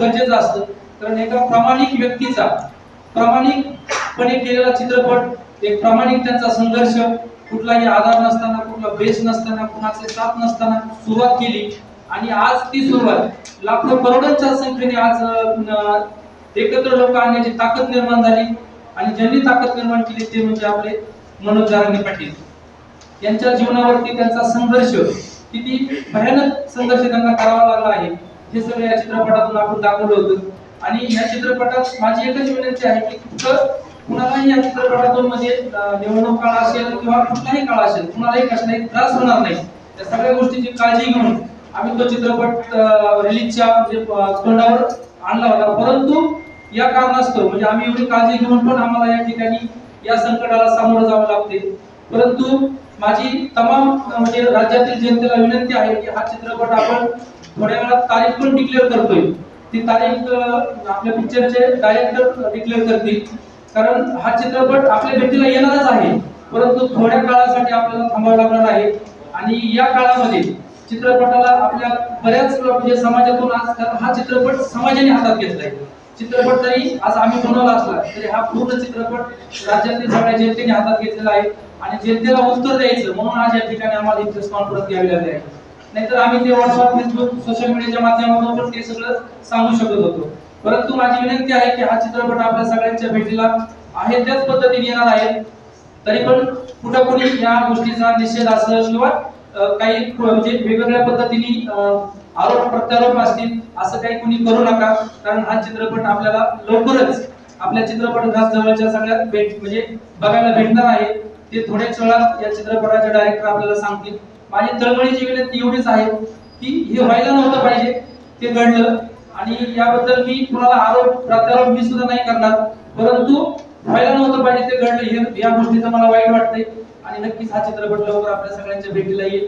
गरजेचं असतं. कारण एका प्रामाणिक व्यक्तीचा प्रामाणिकपणे केलेला चित्रपट एक प्रामाणिक त्यांचा संघर्ष कुठलाही आधार नसताना कुठला बेस नसताना कुणाचे साथ नसताना सुरुवात केली. आणि आज ती सुरुवात लाखो करोडांच्या संख्येने आज एकत्र लोक आणण्याची ताकद निर्माण झाली. आणि ज्यांनी ताकद निर्माण केली ते म्हणजे आपले मनोज जारांगे पाटील. यांच्या जीवनावरती त्यांचा संघर्ष किती भयानक संघर्ष त्यांना करावा लागला आहे. हे सगळं या चित्रपटातून आपण दाखवलं होतं. आणि या चित्रपटात माझी एकच विनंती आहे की कुणालाही या चित्रपटातून म्हणजे निवडणूक काळ असेल किंवा कुठलाही काळ असेल कुणालाही कसलाही त्रास होणार नाही. त्या सगळ्या गोष्टीची काळजी घेऊन आम्ही तो चित्रपट रिलीजच्या म्हणजे तोंडावर आणला होता. परंतु या कारणास्तव म्हणजे आम्ही एवढी काळजी घेऊन पण आम्हाला या ठिकाणी या संकटाला सामोरं जावं लागते. परंतु माझी तमाम म्हणजे राज्यातील जनतेला विनंती आहे की हा चित्रपट आपण थोड्या वेळात तारीख पण डिक्लेअर करतोय. ती तारीख आपल्या पिक्चरचे डायरेक्टर डिक्लेअर करतील. कारण हा चित्रपट आपल्या भेटीला येणारच आहे. परंतु थोड्या काळासाठी आपल्याला थांबावं लागणार आहे. आणि या काळामध्ये चित्रपटाला आपल्या बऱ्याच म्हणजे समाजातून आज हा चित्रपट समाजाने हातात घेतलाय. चित्रपट जरी आज आम्ही बनवला असला तरी हा पूर्ण चित्रपट राज्यातील सगळ्या जनतेने हातात घेतलेला आहे. आणि जनतेला उत्तर द्यायचं म्हणून आज या ठिकाणी आम्हाला प्रेस कॉन्फरन्स घ्यावी लागली आहे. नाहीतर आम्ही ते व्हॉट्सअप फेसबुक सोशल मीडियाच्या माध्यमातून पण ते सगळं सांगू शकत होतो. परंतु माझी विनंती आहे की हा चित्रपट आपल्या सगळ्यांच्या भेटीला आहे त्याच पद्धतीने येणार आहे. तरी पण कुठं कोणी या गोष्टीचा निषेध असेल किंवा काही म्हणजे वेगवेगळ्या पद्धतीने आरोप प्रत्यारोप असतील असं काही कोणी करू नका. कारण हा चित्रपट आपल्याला लवकरच आपल्या चित्रपट जवळच्या सगळ्यात भेट म्हणजे बघायला भेटणार आहे. ते थोड्याच वेळात या चित्रपटाचे डायरेक्टर आपल्याला सांगतील. माझी तळमळीची विनंती एवढीच आहे की हे व्हायला नव्हतं पाहिजे ते घडलं. आणि याबद्दल मी कुणाला आरोप प्रत्यारोप मी सुद्धा नाही करणार. परंतु व्हायला नव्हतं पाहिजे ते घडलं. हे या गोष्टीचं मला वाईट वाटतंय. आणि नक्कीच हा चित्रपट लवकर आपल्या सगळ्यांच्या भेटीला येईल.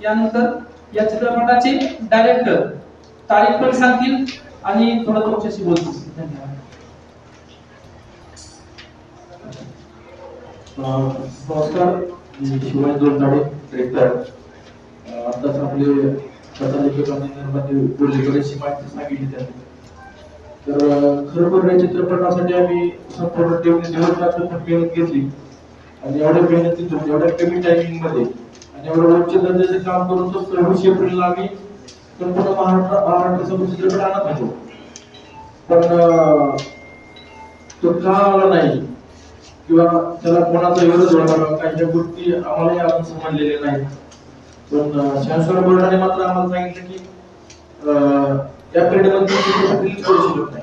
यानंतर या चित्रपटाचे डायरेक्टर तारीख पण सांगतील आणि थोडं तुमच्याशी बोलतील. धन्यवाद. नमस्कार. मी शिवाय जोरदाडे आताच आपले कथालेखकांनी निर्माते बोलले माहिती सांगितली त्यांनी तर अं, खरोखर या चित्रपटासाठी आम्ही संपूर्ण टीमने दिवस मेहनत घेतली. आणि एवढ्या मेहनतीतून एवढ्या कमी टायमिंगमध्ये आणि एवढं उच्च दर्जाचे काम करून तो सव्वीस एप्रिलला आम्ही संपूर्ण महाराष्ट्र महाराष्ट्रासमोर चित्रपट आणत होतो. पण तो का आला नाही? किंवा त्याला कोणाचा विरोध होणार काही ज्या गोष्टी आम्हालाही आपण समजलेल्या नाही. पण अं, बोर्डाने मात्र आम्हाला सांगितलं की अं, या पिरियडमध्ये चित्रपट रिलीज करू शकत नाही.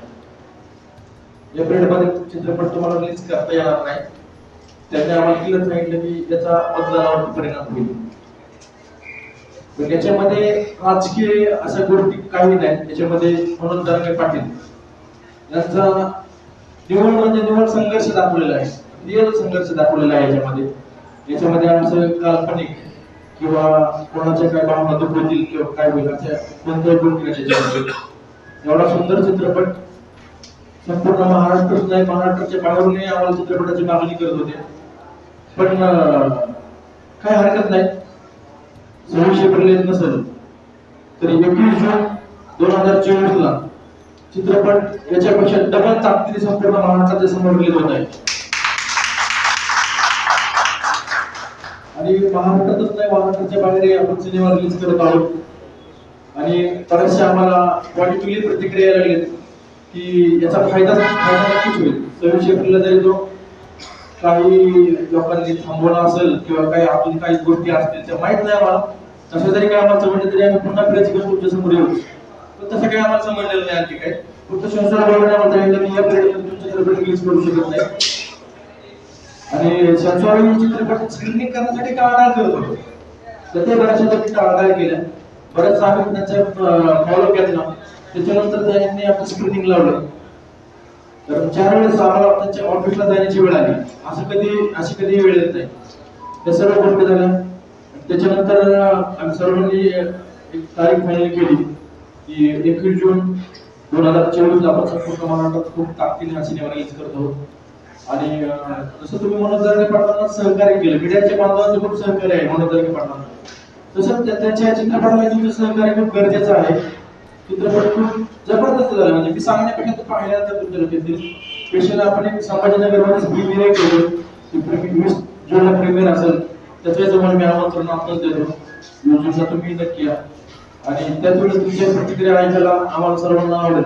या पिरियडमध्ये चित्रपट तुम्हाला रिलीज करता येणार नाही. त्यांनी आम्हाला क्लिअर सांगितलं की याचा मतदानावरती परिणाम होईल. पण याच्यामध्ये राजकीय अशा गोष्टी काही नाही. याच्यामध्ये मनोज दानवे पाटील यांचा निवड म्हणजे निवड संघर्ष दाखवलेला आहे. रिअल संघर्ष दाखवलेला आहे याच्यामध्ये. याच्यामध्ये आमचं काल्पनिक किंवा कोणाच्या काय भावना दुखवतील किंवा काय होईल अशा कोणत्याही गोष्टी एवढा सुंदर चित्रपट संपूर्ण महाराष्ट्र नाही महाराष्ट्राच्या बाहेरूनही आम्हाला चित्रपटाची मागणी करत होते. पण काय हरकत नाही. सव्वीस एप्रिल येत नसेल तरी एकवीस जून दोन हजार चोवीस ला चित्रपट याच्यापेक्षा डबल ताकदीने संपूर्ण महाराष्ट्राच्या समोर गेले होत आहे. महाराष्ट्रातच नाही महाराष्ट्राच्या बाहेरही आपण सिनेमा रिलीज करत आहोत. आणि बऱ्याचशा आम्हाला पॉझिटिव्हली प्रतिक्रिया लागलेत की याचा फायदा फायदा नक्कीच होईल. सव्वीस एप्रिलला जरी तो काही लोकांनी थांबवला असेल किंवा काही अजून काही गोष्टी असतील त्या माहीत नाही आम्हाला. तसं जरी काय आम्हाला समजलं तरी आम्ही पुन्हा फिरायची गोष्ट तुमच्यासमोर येऊ. पण तसं काही आम्हाला समजलेलं नाही आणखी काय फक्त संसार बोलण्याने आम्हाला सांगितलं की या पिरियड तुमच्या चित्रपट रिलीज करू शकत नाही. आणि संसार चित्रपट स्क्रीनिंग करण्यासाठी टाळाटाळ करत होतो. तर ते बऱ्याचशा त्यांनी टाळाटाळ केल्या बऱ्याच आम्ही त्यांचा फॉलो घेतला त्याच्यानंतर त्यांनी आपलं स्क्रीनिंग लावलं. तर चार वेळेस आम्हाला त्यांच्या ऑफिसला जाण्याची वेळ आली असं कधी अशी कधी वेळ येत नाही. त्या सर्व गोष्टी झाल्या त्याच्यानंतर आम्ही सर्वांनी एक तारीख फायनल केली. की एकवीस जून दोन हजार चोवीस आपण संपूर्ण महाराष्ट्रात खूप ताकदीने हा सिनेमा रिलीज करतो आणि जसं तुम्ही मनोज दर्गे पाटलांना सहकार्य केलं मीडियाच्या बांधवांचं खूप सहकार्य आहे मनोज दर्गे पाटलांना तसं त्या- त्याच्या चित्रपटाला तुमचं सहकार्य खूप गरजेचं आहे. चित्रपट खूप जबरदस्त झाला. म्हणजे मी सांगण्यापेक्षा तो पाहिल्यानंतर तुमच्या स्पेशल आपण एक संभाजीनगरमध्येच बी केलं. प्रीमियर वीस जूनला प्रीमियर असेल त्याच्याजवळ मी आमंत्रण आताच देतो. योजनेचा तुम्ही नक्की या. आणि त्याच वेळेस तुमच्या प्रतिक्रिया ऐकायला आम्हाला सर्वांना आवडेल.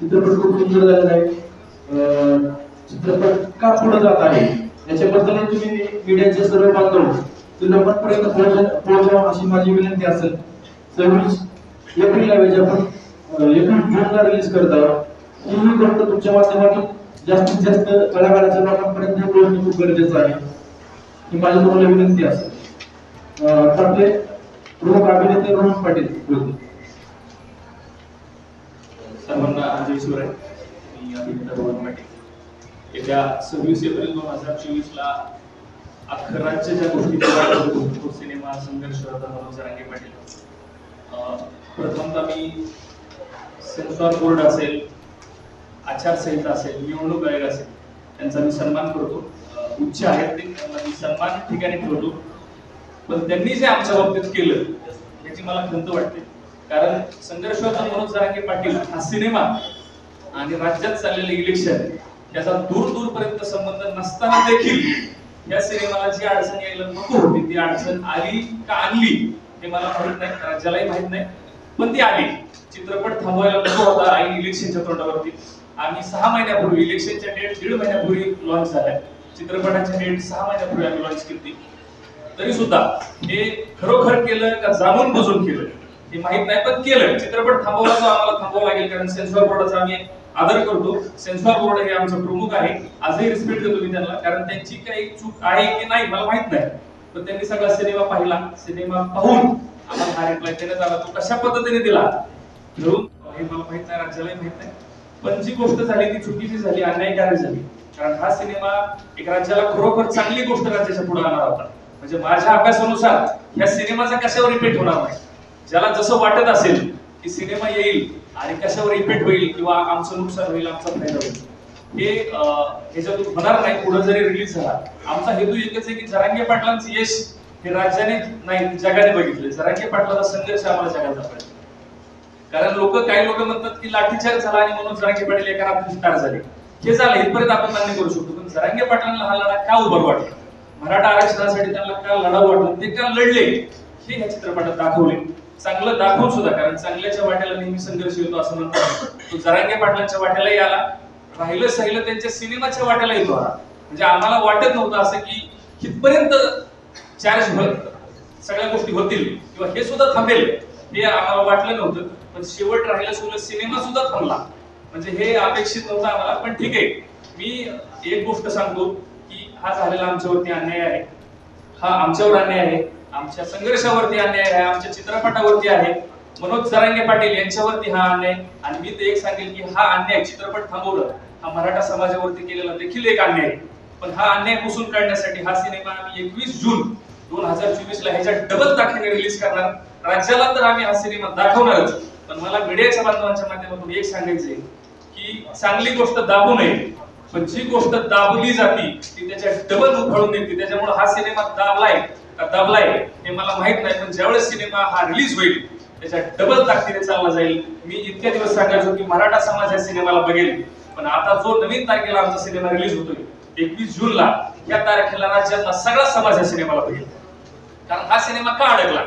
चित्रपट खूप सुंदर झालेला आहे. अं, चित्रपट का पुढे जात आहे? याच्याबद्दल तुम्ही मीडियाचे सर्व बांधव तुला पण पोहोचा अशी माझी विनंती असेल. सव्वीस एप्रिलला वेळी आपण एप्रिल जूनला रिलीज करत आहोत ही गोष्ट तुमच्या माध्यमातून जास्तीत जास्त कलाकाराच्या लोकांपर्यंत पोहोचणे खूप गरजेचं आहे. ही माझी तुम्हाला विनंती असेल. अं, आपले प्रमुख अभिनेते रोहन पाटील बोलतील. सर्वांना आज अजय आहे मी अभिनेता रोहन पाटील. येत्या सव्वीस एप्रिल दोन हजार चोवीस ला अख्खं राज्य ज्या गोष्टी तो सिनेमा संघर्ष होता मनोज रांगे पाटील. अं, प्रथमतः मी सेन्सॉर बोर्ड असेल आचारसंहिता असेल निवडणूक आयोग असेल त्यांचा मी सन्मान करतो. उच्च आहेत ते त्यांना मी सन्मान ठिकाणी ठेवतो. पण त्यांनी जे आमच्या बाबतीत केलं याची मला खंत वाटते. कारण संघर्ष होता मनोज रांगे पाटील हा सिनेमा आणि राज्यात चाललेलं इलेक्शन याचा दूर दूरपर्यंत संबंध नसताना देखील या सिनेमाला जी अडचण यायला नको होती ती अडचण आली का आणली हे मला माहीत नाही राज्यालाही माहीत नाही पण ती आली. चित्रपट थांबवायला नको होता आणि इलेक्शनच्या तोंडावरती. आम्ही सहा महिन्यापूर्वी इलेक्शनच्या डेट दीड महिन्यापूर्वी लॉन्च झालाय. चित्रपटाच्या डेट सहा महिन्यापूर्वी आम्ही लॉन्च केली तरी सुद्धा हे खरोखर केलं का जाणून बुजून केलं? हे माहीत नाही पण केलं. चित्रपट थांबवला आम्हाला थांबवावा लागेल कारण सेन्सॉर बोर्डाचा आम्ही आदर करतो. सेन्सॉर बोर्ड हे आमचं प्रमुख आहे. आजही रिस्पेक्ट देतो मी त्यांना. कारण त्यांची काही चूक आहे की नाही मला माहीत नाही. पण त्यांनी सगळा सिनेमा पाहिला. सिनेमा पाहून आम्हाला हा रिप्लाय देण्यात आला. तो कशा पद्धतीने दिला? ठरवून हे मला माहीत नाही राज्यालाही माहीत नाही. पण जी गोष्ट झाली ती चुकीची झाली अन्यायकारक झाली. कारण हा सिनेमा एक राज्याला खरोखर चांगली गोष्ट राज्याच्या पुढे आणणार होता. म्हणजे माझ्या अभ्यासानुसार या सिनेमाचा कशावर इफेक्ट होणार नाही? ज्याला जसं वाटत असेल की सिनेमा येईल आणि कशावर इफेक्ट होईल किंवा आमचं नुकसान होईल आमचा फायदा होईल. हे ह्याच्यातून होणार नाही पुढे जरी रिलीज झाला आमचा हेतू एकच आहे की जरांगे पाटलांचं यश हे राज्याने नाही जगाने बघितलं. जरांगे पाटलाचा संघर्ष आम्हाला जगात पाहिजे. कारण लोक काही लोक म्हणतात की लाठीचार झाला आणि म्हणून जरांगे पाटील एका रात्री स्टार झाले. हे झालं इथपर्यंत आपण मान्य करू शकतो. पण जरांगे पाटलांना हा लढा का उभं वाटला? मराठा आरक्षणासाठी त्यांना का लढा वाटला? ते का लढले? हे या चित्रपटात दाखवले. चांगलं दाखवून सुद्धा कारण चांगल्याच्या वाट्याला नेहमी संघर्ष येतो असं म्हणतात. तो जरांगे पाटलांच्या वाट्यालाही आला. राहिलं सहिलं त्यांच्या सिनेमाच्या वाट्याला येतो आला. म्हणजे आम्हाला वाटत नव्हतं असं की कितपर्यंत चार्ज सगळ्या गोष्टी होतील. किंवा हे सुद्धा थांबेल. हे आम्हाला वाटलं नव्हतं. पण शेवट राहिलं सुद्धा सिनेमा सुद्धा थांबला. म्हणजे हे अपेक्षित नव्हतं आम्हाला. पण ठीक आहे. मी एक गोष्ट सांगतो की हा झालेला आमच्यावरती अन्याय आहे. हा आमच्यावर अन्याय आहे. आमच्या संघर्षावरती अन्याय आहे आमच्या चित्रपटावरती आहे. मनोज सरांगे पाटील यांच्यावरती हा अन्याय आणि मी ते एक सांगेल की हा अन्याय चित्रपट थांबवलं हा मराठा समाजावरती केलेला देखील एक अन्याय आहे. पण हा अन्याय पुसून काढण्यासाठी हा सिनेमा आम्ही एकवीस जून दोन हजार चोवीस ला ह्याच्या डबल तारखेने रिलीज करणार. राज्याला तर आम्ही हा सिनेमा दाखवणारच. पण मला मीडियाच्या बांधवांच्या माध्यमातून एक सांगायचंय की चांगली गोष्ट दाबू नये पण जी गोष्ट दाबली जाती ती त्याच्या डबल उफाळून येते त्याच्यामुळे हा सिनेमा दाबलाय. का दाबलाय हे मला माहीत नाही पण ज्यावेळेस सिनेमा हा रिलीज होईल त्याच्या डबल ताकदीने चालला जाईल. मी इतक्या दिवस सांगायचो की मराठा समाज या सिनेमाला बघेल. पण आता जो नवीन तारखेला आमचा सिनेमा रिलीज होतोय एकवीस जूनला या तारखेला राज्यातला सगळा समाज या सिनेमाला बघेल. कारण हा सिनेमा का अडकला?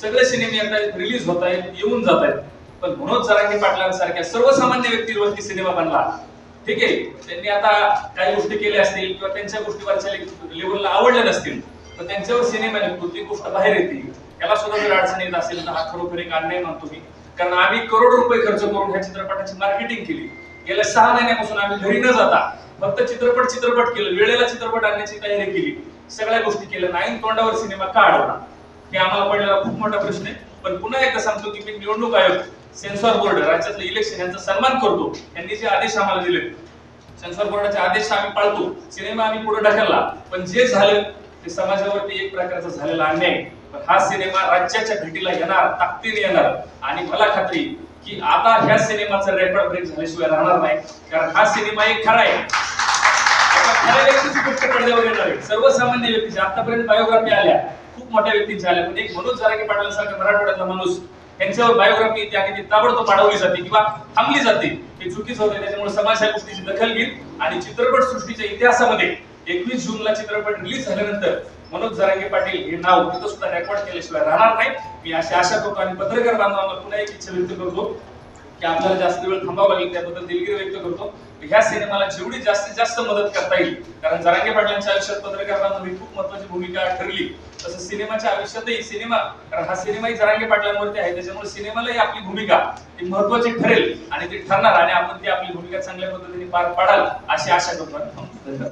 सगळे सिनेमे आता रिलीज होत आहेत येऊन जात आहेत. पण मनोज जरांगे पाटलांसारख्या सर्वसामान्य व्यक्तीवरती सिनेमा बनला. ठीक आहे त्यांनी आता काही गोष्टी केल्या असतील किंवा त्यांच्या गोष्टीवरच्या लेवलला आवडल्या नसतील. तर त्यांच्यावर सिनेमा निघतो ती गोष्ट बाहेर येते. त्याला सुद्धा जर अडचण येत असेल तर हा खरोखर एक अन्याय मानतो मी. कारण आम्ही करोड रुपये खर्च करून ह्या चित्रपटाची मार्केटिंग केली. गेल्या सहा महिन्यापासून आम्ही घरी न जाता फक्त चित्रपट चित्रपट केलं. वेळेला चित्रपट आणण्याची तयारी केली. सगळ्या गोष्टी केल्या. नाही तोंडावर सिनेमा का अडवला? हे आम्हाला पडलेला खूप मोठा प्रश्न आहे. पण पुन्हा एकदा सांगतो की मी निवडणूक आयोग सेन्सॉर बोर्ड राज्यातलं इलेक्शन यांचा सन्मान करतो. यांनी जे आदेश आम्हाला दिले सेन्सॉर बोर्डाचे आदेश आम्ही पाळतो. सिनेमा आम्ही पुढे ढकलला. पण जे झालं ते समाजावरती एक प्रकारचा झालेला अन्याय पण हा सिनेमा राज्याच्या भेटीला येणार ताकदीने येणार. आणि मला खात्री की आता ह्या सिनेमाचा रेकॉर्ड ब्रेक झाल्याशिवाय राहणार नाही. कारण हा सिनेमा एक खरा आहे. खऱ्या व्यक्तीची गोष्ट पडद्यावर येणार आहे. सर्वसामान्य व्यक्तीच्या आतापर्यंत बायोग्राफी आल्या खूप मोठ्या व्यक्तींच्या आल्या पण एक मनोज जरांगे पाटलांसारखा मराठवाड्यातला माणूस त्यांच्यावर बायोग्राफी येते आणि ती ताबडतोब पाडवली जाते किंवा थांबली जाते. हे चुकीचं होते त्याच्यामुळे समाज या गोष्टीची दखल घेईल आणि चित्रपट सृष्टीच्या इतिहासामध्ये एकवीस जूनला चित्रपट रिलीज झाल्यानंतर मनोज जरांगे पाटील हे नाव तिथं सुद्धा रेकॉर्ड केल्याशिवाय राहणार नाही. मी अशी आशा करतो आणि पत्रकार बांधवांना पुन्हा एक इच्छा व्यक्त करतो की आपल्याला जास्त वेळ थांबावं लागेल त्याबद्दल दिलगिरी व्यक्त करतो. ह्या सिनेमाला जेवढी जास्तीत जास्त मदत करता येईल कारण जरांगे पाटलांच्या आयुष्यात पत्रकार बांधवांनी खूप महत्वाची भूमिका ठरली. तसं सिनेमाच्या आयुष्यातही सिनेमा कारण हा सिनेमाही जरांगे पाटलांवरती आहे त्याच्यामुळे सिनेमालाही आपली भूमिका ही महत्वाची ठरेल आणि ती ठरणार आणि आपण ती आपली भूमिका चांगल्या पद्धतीने पार पाडाल अशी आशा करतो. धन्यवाद.